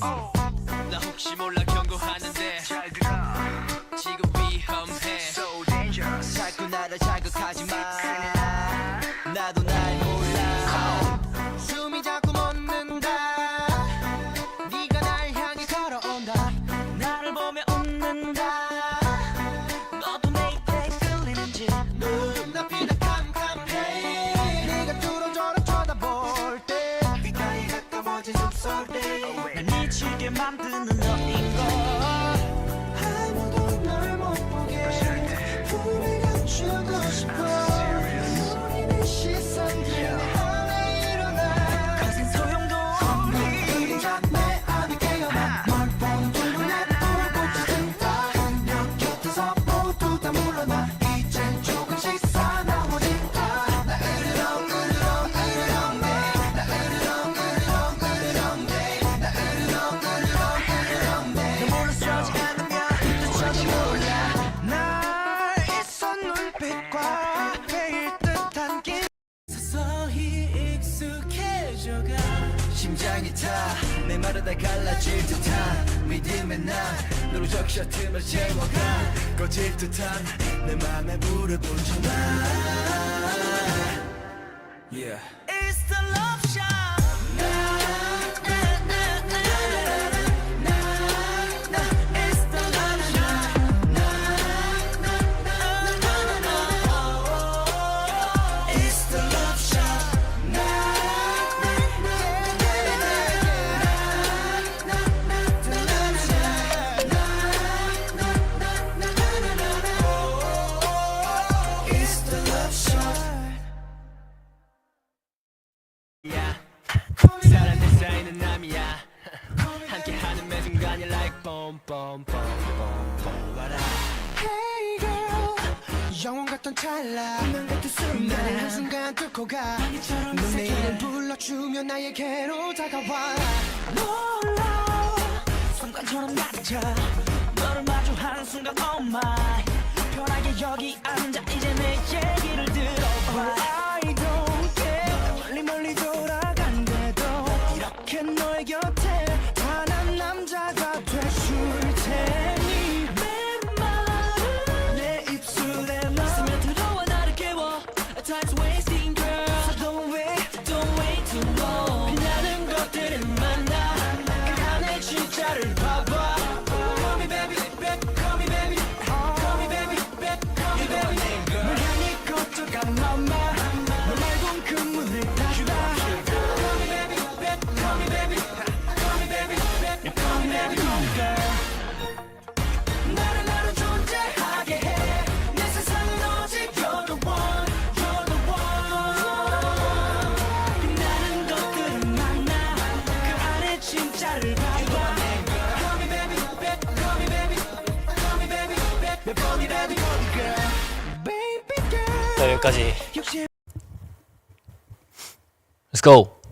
나 혹시 몰라 경고하는데. 지금 위험해. So dangerous. 자꾸 나를 자극하지 마. 미치게 만드는 너인 때문에 난 너로 적셔 틈을 채워가 거짓 듯한 내 맘에 불을 붙여놔 Yeah. It's the love Hey girl. 영원 같던 찰나 운명 같은 순간 나를 한순간 뚫고 가. 눈의 이름 불러주며 나에게로 다가와. 놀라. 순간처럼 맞아 너를 마주하는 순간 oh my. 편하게 여기 앉아. 자, 여기까지. Let's go.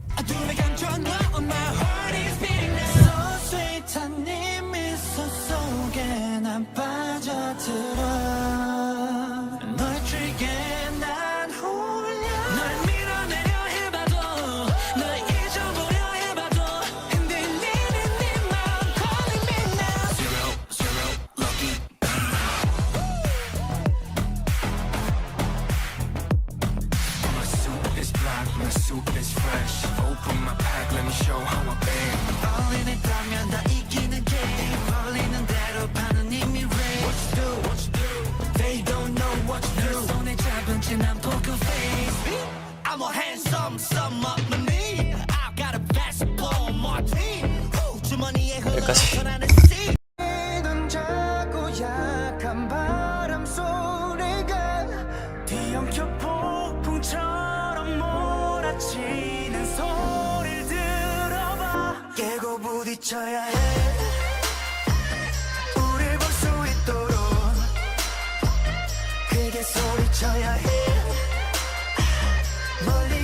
show how I bang 떨리는 따면 다 이기는 game 걸리는 대로 파는 이미 rain What you do, what you do They don't know what you do 손에 잡은 진한 poker face I'm a handsome sum up my knee I've got a basketball martini 여기까지 미쳐야 해. 우릴 볼 수 있도록 크게 소리쳐야 해. 멀리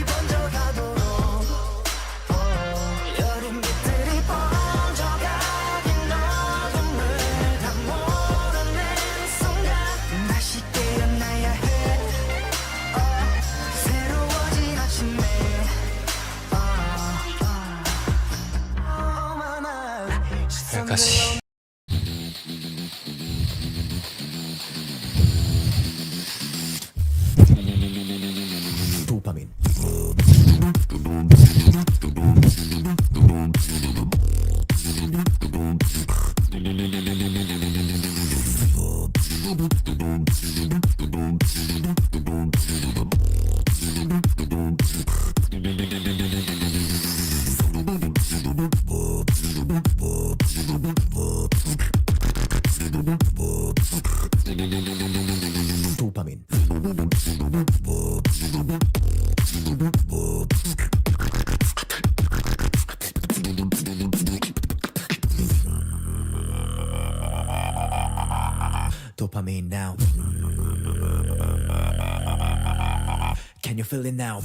Can you feel it now?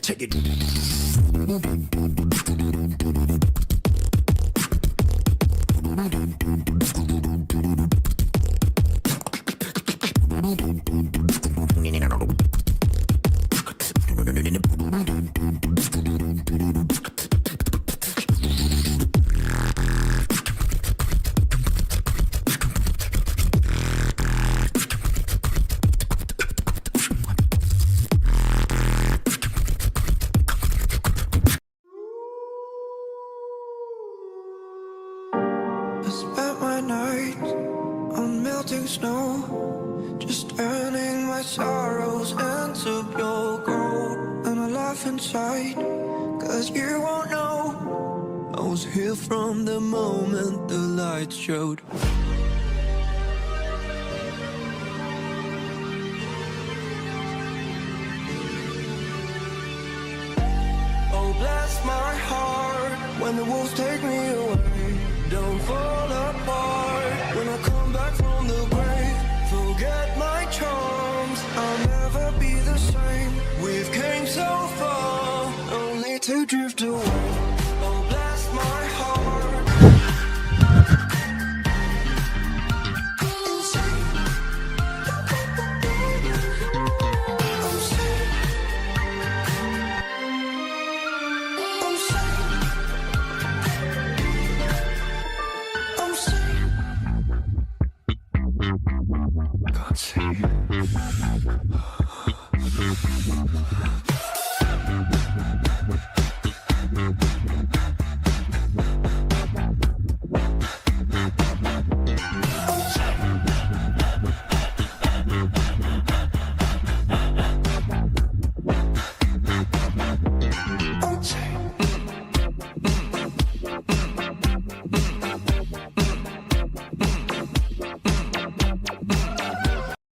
Check it. Melting snow, just turning my sorrows into pure gold. And I laugh inside, cause you won't know. I was here from the moment the lights showed. Oh, bless my heart when the wolves take me away. Don't fall not see.